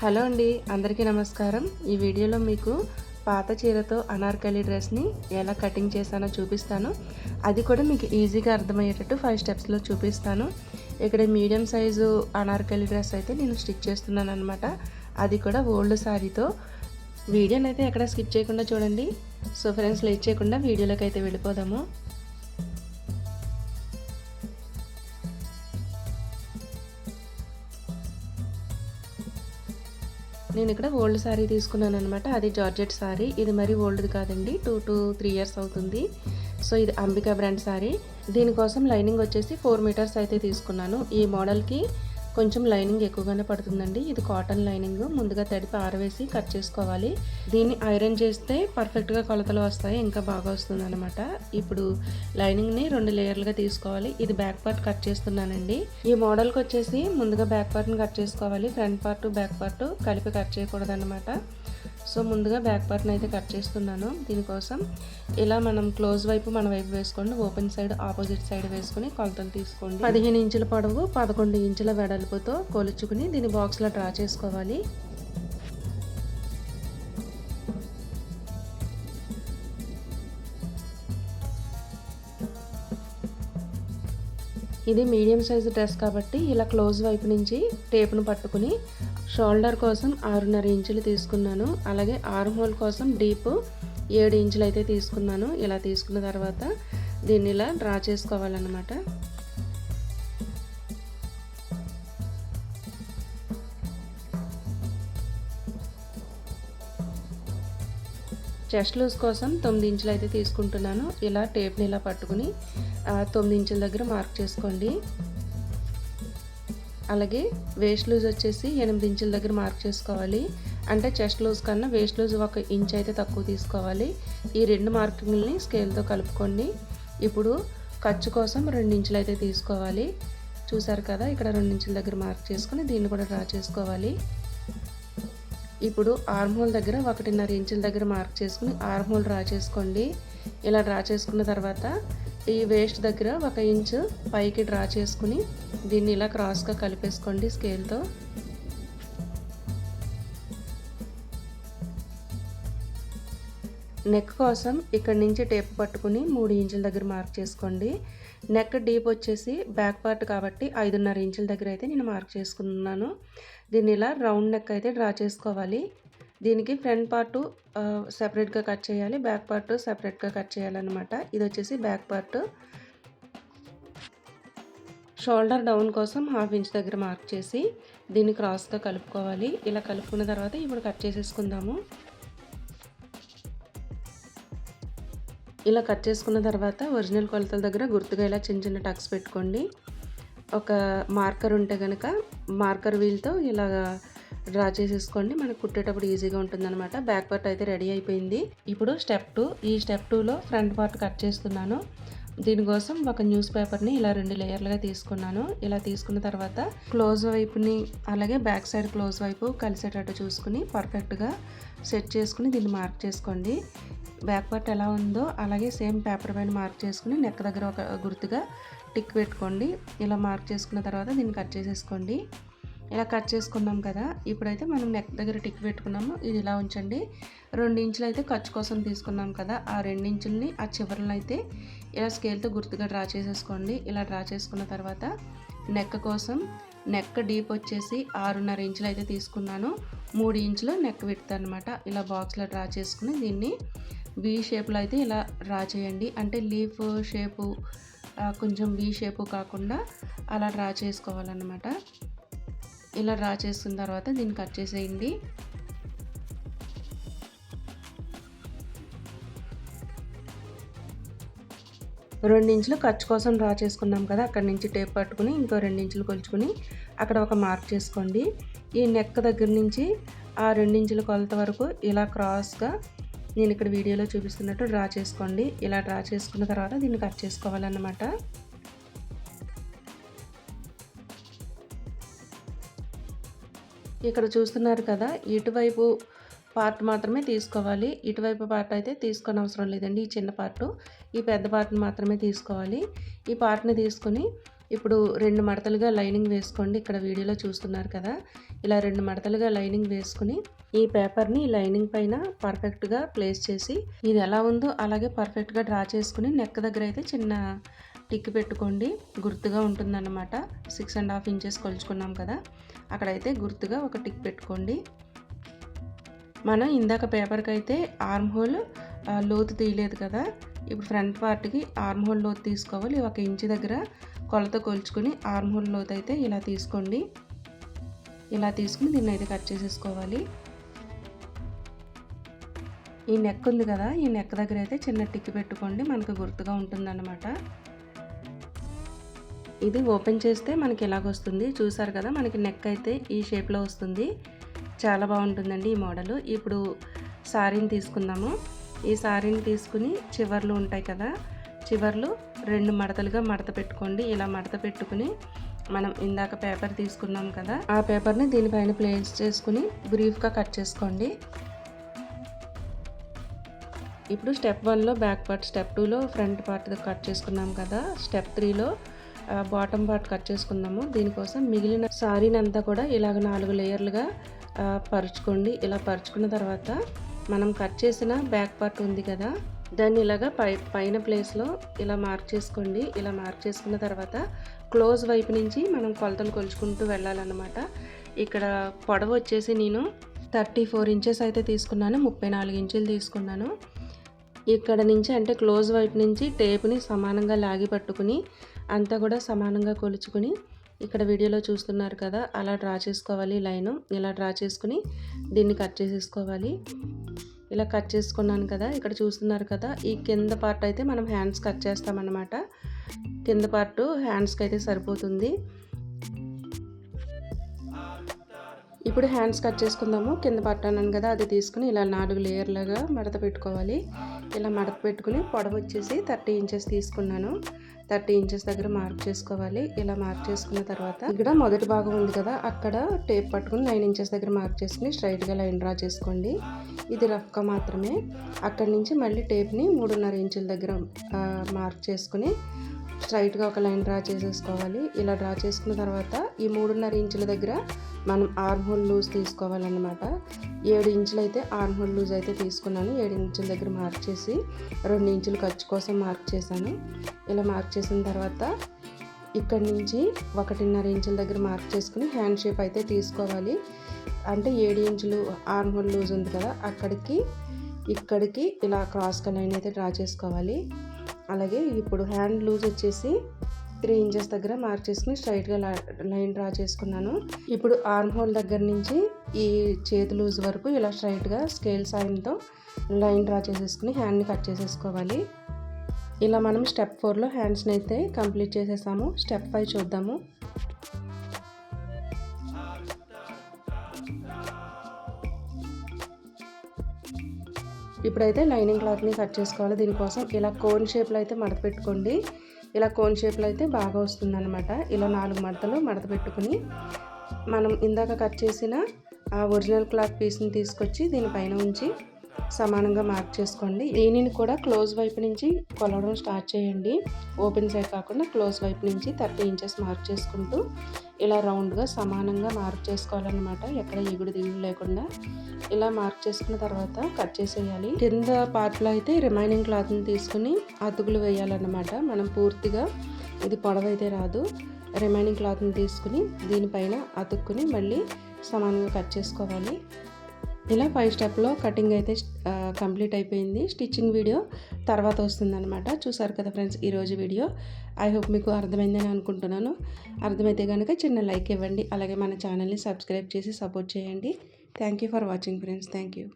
Hello అండి అందరికీ నమస్కారం. ఈ వీడియోలో మీకు పాత చీరతో అనార్కలి డ్రెస్ని ఎలా కటింగ్ చేశానో చూపిస్తాను. అది కూడా మీకు ఈజీగా అర్థమయ్యేటట్టు ఫైవ్ స్టెప్స్లో చూపిస్తాను. ఇక్కడ మీడియం సైజు అనార్కలి డ్రెస్ అయితే నేను స్టిచ్ చేస్తున్నాను అనమాట అది కూడా ఓల్డ్ శారీతో వీడియోని అయితే ఎక్కడ స్కిప్ చేయకుండా చూడండి. సో ఫ్రెండ్స్ లేట్ చేయకుండా వీడియోలోకి అయితే వెళ్ళిపోదాము. నేను ఇక్కడ ఓల్డ్ శారీ తీసుకున్నాను అనమాట అది జార్జెట్ శారీ ఇది మరీ ఓల్డ్ది కాదండి. టూ టు త్రీ ఇయర్స్ అవుతుంది. సో ఇది అంబికా బ్రాండ్ శారీ దీనికోసం లైనింగ్ వచ్చేసి ఫోర్ మీటర్స్ అయితే తీసుకున్నాను. ఈ మోడల్కి కొంచెం లైనింగ్ ఎక్కువగానే పడుతుందండి. ఇది కాటన్ లైనింగ్. ముందుగా తడిపి ఆరవేసి కట్ చేసుకోవాలి. దీన్ని ఐరన్ చేస్తే పర్ఫెక్ట్గా కొలతలు వస్తాయి. ఇంకా బాగా వస్తుంది అనమాట ఇప్పుడు లైనింగ్ని రెండు లేయర్లుగా తీసుకోవాలి. ఇది బ్యాక్ పార్ట్ కట్ చేస్తున్నానండి. ఈ మోడల్కి వచ్చేసి ముందుగా బ్యాక్ పార్ట్ని కట్ చేసుకోవాలి. ఫ్రంట్ పార్ట్ బ్యాక్ పార్ట్ కలిపి కట్ చేయకూడదు అనమాట సో ముందుగా బ్యాక్ పార్ట్ని అయితే కట్ చేస్తున్నాను. దీనికోసం ఇలా మనం క్లోజ్ వైపు మన వైపు వేసుకోండి. ఓపెన్ సైడ్ ఆపోజిట్ సైడ్ వేసుకుని కొలతలు తీసుకోండి. పదిహేను ఇంచుల పొడవు పదకొండు ఇంచుల వెడల్పుతో కొలుచుకుని దీన్ని బాక్స్లో డ్రా చేసుకోవాలి. ఇది మీడియం సైజు డ్రెస్ కాబట్టి ఇలా క్లోజ్ వైపు నుంచి టేప్ను పట్టుకుని షోల్డర్ కోసం ఆరున్నర ఇంచులు తీసుకున్నాను. అలాగే ఆరు హోల్ కోసం డీప్ ఏడు ఇంచులు అయితే తీసుకున్నాను. ఇలా తీసుకున్న తర్వాత దీన్ని ఇలా డ్రా చేసుకోవాలన్నమాట. చెస్ట్ లూజ్ కోసం తొమ్మిది ఇంచులు అయితే తీసుకుంటున్నాను. ఇలా టేప్ని ఇలా పట్టుకుని తొమ్మిది ఇంచుల దగ్గర మార్క్ చేసుకోండి. అలాగే వేస్ట్ లూజ్ వచ్చేసి ఎనిమిది ఇంచుల దగ్గర మార్క్ చేసుకోవాలి. అంటే చెస్ట్ లూజ్ కన్నా వేస్ట్ లూజ్ ఒక ఇంచ్ అయితే తక్కువ తీసుకోవాలి. ఈ రెండు మార్కింగ్ని స్కేల్తో కలుపుకోండి. ఇప్పుడు ఖర్చు కోసం రెండు ఇంచులు అయితే తీసుకోవాలి. చూసారు కదా ఇక్కడ రెండు ఇంచుల దగ్గర మార్క్ చేసుకొని దీన్ని కూడా డ్రా చేసుకోవాలి. ఇప్పుడు ఆర్మోల్ దగ్గర ఒకటిన్నర ఇంచుల దగ్గర మార్క్ చేసుకుని ఆర్మోల్ డ్రా చేసుకోండి. ఇలా డ్రా చేసుకున్న తర్వాత ఈ వేస్ట్ దగ్గర ఒక ఇంచు పైకి డ్రా చేసుకుని దీన్ని ఇలా క్రాస్గా కలిపేసుకోండి స్కేల్తో. నెక్ కోసం ఇక్కడ నుంచి టేప్ పట్టుకుని మూడు ఇంచుల దగ్గర మార్క్ చేసుకోండి. నెక్ డీప్ వచ్చేసి బ్యాక్ పార్ట్ కాబట్టి ఐదున్నర ఇంచుల దగ్గర అయితే నేను మార్క్ చేసుకున్నాను. దీన్ని ఇలా రౌండ్ నెక్ అయితే డ్రా చేసుకోవాలి. దీనికి ఫ్రంట్ పార్ట్ సెపరేట్గా కట్ చేయాలి. బ్యాక్ పార్ట్ సెపరేట్గా కట్ చేయాలన్నమాట. ఇది వచ్చేసి బ్యాక్ పార్ట్. షోల్డర్ డౌన్ కోసం హాఫ్ ఇంచ్ దగ్గర మార్క్ చేసి దీన్ని క్రాస్గా కలుపుకోవాలి. ఇలా కలుపుకున్న తర్వాత ఇప్పుడు కట్ చేసేసుకుందాము. ఇలా కట్ చేసుకున్న తర్వాత ఒరిజినల్ కొలతల దగ్గర గుర్తుగా ఇలా చిన్న చిన్న టక్స్ పెట్టుకోండి. ఒక మార్కర్ ఉంటే కనుక మార్కర్ వీల్తో ఇలా డ్రా చేసేసుకోండి. మనకు కుట్టేటప్పుడు ఈజీగా ఉంటుందన్నమాట. బ్యాక్ పార్ట్ అయితే రెడీ అయిపోయింది. ఇప్పుడు స్టెప్ టూ ఈ స్టెప్ టూలో ఫ్రంట్ పార్ట్ కట్ చేస్తున్నాను. దీనికోసం ఒక న్యూస్ పేపర్ని ఇలా రెండు లేయర్లుగా తీసుకున్నాను. ఇలా తీసుకున్న తర్వాత క్లోజ్ వైపుని అలాగే బ్యాక్ సైడ్ క్లోజ్ వైపు కలిసేటట్టు చూసుకుని పర్ఫెక్ట్గా సెట్ చేసుకుని దీన్ని మార్క్ చేసుకోండి. బ్యాక్ పార్ట్ ఎలా ఉందో అలాగే సేమ్ పేపర్ పైన మార్క్ చేసుకుని నెక్ దగ్గర ఒక గుర్తుగా టిక్ పెట్టుకోండి. ఇలా మార్క్ చేసుకున్న తర్వాత దీన్ని కట్ చేసేసుకోండి. ఇలా కట్ చేసుకున్నాం కదా ఇప్పుడైతే మనం నెక్ దగ్గర టిక్ పెట్టుకున్నాము. ఇది ఇలా ఉంచండి. రెండు ఇంచులు అయితే ఖర్చు కోసం తీసుకున్నాం కదా ఆ రెండు ఇంచుల్ని ఆ చివరలను అయితే ఇలా స్కేల్తో గుర్తుగా డ్రా చేసేసుకోండి. ఇలా డ్రా చేసుకున్న తర్వాత నెక్ కోసం నెక్ డీప్ వచ్చేసి ఆరున్నర ఇంచులు అయితే తీసుకున్నాను. మూడు ఇంచులు నెక్ విడత అనమాట ఇలా బాక్స్లో డ్రా చేసుకుని దీన్ని వీ షేప్లో అయితే ఇలా డ్రా చేయండి. అంటే లీఫ్ షేపు కొంచెం వీ షేపు కాకుండా అలా డ్రా చేసుకోవాలన్నమాట. ఇలా డ్రా చేసుకున్న తర్వాత దీన్ని కట్ చేసేయండి. రెండించులు ఖర్చు కోసం డ్రా చేసుకున్నాం కదా అక్కడ నుంచి టేప్ పట్టుకుని ఇంకో రెండించులు కొలుచుకుని అక్కడ ఒక మార్క్ చేసుకోండి. ఈ నెక్ దగ్గర నుంచి ఆ రెండించుల కొలత వరకు ఇలా క్రాస్గా నేను ఇక్కడ వీడియోలో చూపిస్తున్నట్టు డ్రా చేసుకోండి. ఇలా డ్రా చేసుకున్న తర్వాత దీన్ని కట్ చేసుకోవాలన్నమాట. ఇక్కడ చూస్తున్నారు కదా ఇటువైపు పార్ట్ మాత్రమే తీసుకోవాలి. ఇటువైపు పార్ట్ అయితే తీసుకొని అవసరం లేదండి ఈ చిన్న పార్ట్. ఈ పెద్ద పార్ట్ని మాత్రమే తీసుకోవాలి. ఈ పార్ట్ని తీసుకొని ఇప్పుడు రెండు మడతలుగా లైనింగ్ వేసుకోండి. ఇక్కడ వీడియోలో చూస్తున్నారు కదా. ఇలా రెండు మడతలుగా లైనింగ్ వేసుకుని ఈ పేపర్ని లైనింగ్ పైన పర్ఫెక్ట్గా ప్లేస్ చేసి ఇది ఎలా ఉందో అలాగే పర్ఫెక్ట్గా డ్రా చేసుకుని నెక్ దగ్గర అయితే చిన్న టిక్ పెట్టుకోండి. గుర్తుగా ఉంటుందన్నమాట. సిక్స్ అండ్ హాఫ్ ఇంచెస్ కొలుచుకున్నాం కదా. అక్కడైతే గుర్తుగా ఒక టిక్ పెట్టుకోండి. మనం ఇందాక పేపర్కి అయితే ఆర్మ్ హోల్ లోతు తీయలేదు కదా. ఇప్పుడు ఫ్రంట్ పార్ట్కి ఆర్మ్ హోల్ లోతు తీసుకోవాలి. ఒక ఇంచు దగ్గర కొలత కొలుచుకుని ఆర్మ్ హోల్ లోతు అయితే ఇలా తీసుకోండి. ఇలా తీసుకుని దీన్ని అయితే కట్ చేసేసుకోవాలి. ఈ నెక్ ఉంది కదా ఈ నెక్ దగ్గర అయితే చిన్న టిక్ పెట్టుకోండి మనకు గుర్తుగా ఉంటుందన్నమాట. ఇది ఓపెన్ చేస్తే మనకి ఇలాగొస్తుంది చూసారు కదా మనకి నెక్ అయితే ఈ షేప్లో వస్తుంది. చాలా బాగుంటుందండి ఈ మోడల్. ఇప్పుడు శారీని తీసుకుందాము. ఈ శారీని తీసుకుని చివర్లు ఉంటాయి కదా చివర్లు రెండు మడతలుగా మడత పెట్టుకోండి. ఇలా మడత పెట్టుకుని మనం ఇందాక పేపర్ తీసుకున్నాం కదా ఆ పేపర్ని దీనిపైన ప్లేస్ చేసుకుని బ్రీఫ్గా కట్ చేసుకోండి. ఇప్పుడు స్టెప్ వన్లో బ్యాక్ పార్ట్ స్టెప్ టూలో ఫ్రంట్ పార్ట్ కట్ చేసుకున్నాం కదా స్టెప్ త్రీలో బాటమ్ పార్ట్ కట్ చేసుకుందాము దీనికోసం మిగిలిన సారీని అంతా కూడా ఇలాగ నాలుగు లేయర్లుగా పరుచుకోండి. ఇలా పరుచుకున్న తర్వాత మనం కట్ చేసిన బ్యాక్ పార్ట్ ఉంది కదా దాన్ని ఇలాగా పై పైన ప్లేస్లో ఇలా మార్క్ చేసుకోండి. ఇలా మార్క్ చేసుకున్న తర్వాత క్లోజ్ వైపు నుంచి మనం కొలతలు కొలుచుకుంటూ వెళ్ళాలన్నమాట. ఇక్కడ పొడవు వచ్చేసి నేను థర్టీ ఫోర్ ఇంచెస్ అయితే తీసుకున్నాను. ముప్పై నాలుగు ఇంచులు తీసుకున్నాను. ఇక్కడ నుంచి అంటే క్లోజ్ వైపు నుంచి టేప్ని సమానంగా లాగి పట్టుకుని అంతా కూడా సమానంగా కొలుచుకుని ఇక్కడ వీడియోలో చూస్తున్నారు కదా అలా డ్రా చేసుకోవాలి లైను. ఇలా డ్రా చేసుకుని దీన్ని కట్ చేసేసుకోవాలి. ఇలా కట్ చేసుకున్నాను కదా ఇక్కడ చూస్తున్నారు కదా ఈ కింద పార్ట్ అయితే మనం హ్యాండ్స్ కట్ చేస్తామన్నమాట. కింద పార్ట్ హ్యాండ్స్కి అయితే సరిపోతుంది. ఇప్పుడు హ్యాండ్స్ కట్ చేసుకుందాము. కింద పార్ట్ అన్నాను కదా అది తీసుకుని ఇలా నాలుగు లేయర్లుగా మడత పెట్టుకోవాలి. ఇలా మడత పెట్టుకుని పొడవు వచ్చేసి థర్టీ ఇంచెస్ తీసుకున్నాను. థర్టీ ఇంచెస్ దగ్గర మార్క్ చేసుకోవాలి. ఇలా మార్క్ చేసుకున్న తర్వాత ఇక్కడ మొదటి భాగం ఉంది కదా అక్కడ టేప్ పట్టుకుని నైన్ ఇంచెస్ దగ్గర మార్క్ చేసుకుని స్ట్రైట్గా లైన్ డ్రా చేసుకోండి. ఇది రఫ్గా మాత్రమే. అక్కడి నుంచి మళ్ళీ టేప్ని మూడున్నర ఇంచుల దగ్గర మార్క్ చేసుకుని స్ట్రైట్గా ఒక లైన్ డ్రా చేసేసుకోవాలి. ఇలా డ్రా చేసుకున్న తర్వాత ఈ మూడున్నర ఇంచుల దగ్గర మనం ఆర్మ్ హోల్ లూజ్ తీసుకోవాలన్నమాట. ఏడు ఇంచులు అయితే ఆర్మ్ హోల్ లూజ్ అయితే తీసుకున్నాను. ఏడు ఇంచుల దగ్గర మార్క్ చేసి రెండు ఇంచులు ఖర్చు కోసం మార్క్ చేశాను. ఇలా మార్క్ చేసిన తర్వాత ఇక్కడ నుంచి ఒకటిన్నర ఇంచుల దగ్గర మార్క్ చేసుకుని హ్యాండ్ షేప్ అయితే తీసుకోవాలి. అంటే ఏడు ఇంచులు ఆర్మ్ హోల్ లూజ్ ఉంది కదా అక్కడికి ఇక్కడికి ఇలా క్రాస్ లైన్ అయితే డ్రా చేసుకోవాలి. అలాగే ఇప్పుడు హ్యాండ్ లూజ్ వచ్చేసి త్రీ ఇంచెస్ దగ్గర మార్క్ చేసుకుని స్ట్రైట్గా లైన్ డ్రా చేసుకున్నాను. ఇప్పుడు ఆర్మ్ హోల్ దగ్గర నుంచి ఈ చేతి లూజ్ వరకు ఇలా స్ట్రైట్గా స్కేల్ సాయంతో లైన్ డ్రా చేసేసుకుని హ్యాండ్ని కట్ చేసేసుకోవాలి. ఇలా మనం స్టెప్ ఫోర్లో హ్యాండ్స్ని అయితే కంప్లీట్ చేసేసాము. స్టెప్ ఫైవ్ చూద్దాము. ఇప్పుడైతే లైనింగ్ క్లాత్ని కట్ చేసుకోవాలి. దీనికోసం ఇలా కోన్ షేప్లో అయితే మడత పెట్టుకోండి. ఇలా కోన్ షేప్లో అయితే బాగా వస్తుందన్నమాట. ఇలా నాలుగు మడతలు మడత పెట్టుకుని మనం ఇందాక కట్ చేసిన ఆ ఒరిజినల్ క్లాత్ పీస్ని తీసుకొచ్చి దీనిపైన ఉంచి సమానంగా మార్క్ చేసుకోండి. దీనిని కూడా క్లోజ్ వైపు నుంచి కొలవడం స్టార్ట్ చేయండి. ఓపెన్ సైడ్ కాకుండా క్లోజ్ వైపు నుంచి థర్టీ ఇంచెస్ మార్క్ చేసుకుంటూ ఇలా రౌండ్గా సమానంగా మార్క్ చేసుకోవాలన్నమాట. ఎక్కడ ఎగుడు దిగుడు లేకుండా ఇలా మార్క్ చేసుకున్న తర్వాత కట్ చేసేయాలి. కింద పార్ట్లో అయితే రిమైనింగ్ క్లాత్ని తీసుకుని అతుకులు వేయాలన్నమాట. మనం పూర్తిగా ఇది పొడవైతే రాదు. రిమైనింగ్ క్లాత్ని తీసుకుని దీనిపైన అతుక్కుని మళ్ళీ సమానంగా కట్ చేసుకోవాలి. ఇలా ఫైవ్ స్టెప్లో కటింగ్ అయితే కంప్లీట్ అయిపోయింది. స్టిచ్చింగ్ వీడియో తర్వాత వస్తుందన్నమాట. చూసారు కదా ఫ్రెండ్స్ ఈరోజు వీడియో ఐ హోప్ మీకు అర్థమైందని అనుకుంటున్నాను. అర్థమైతే కనుక చిన్న లైక్ ఇవ్వండి. అలాగే మన ఛానల్ని సబ్స్క్రైబ్ చేసి సపోర్ట్ చేయండి. Thank you for watching friends thank you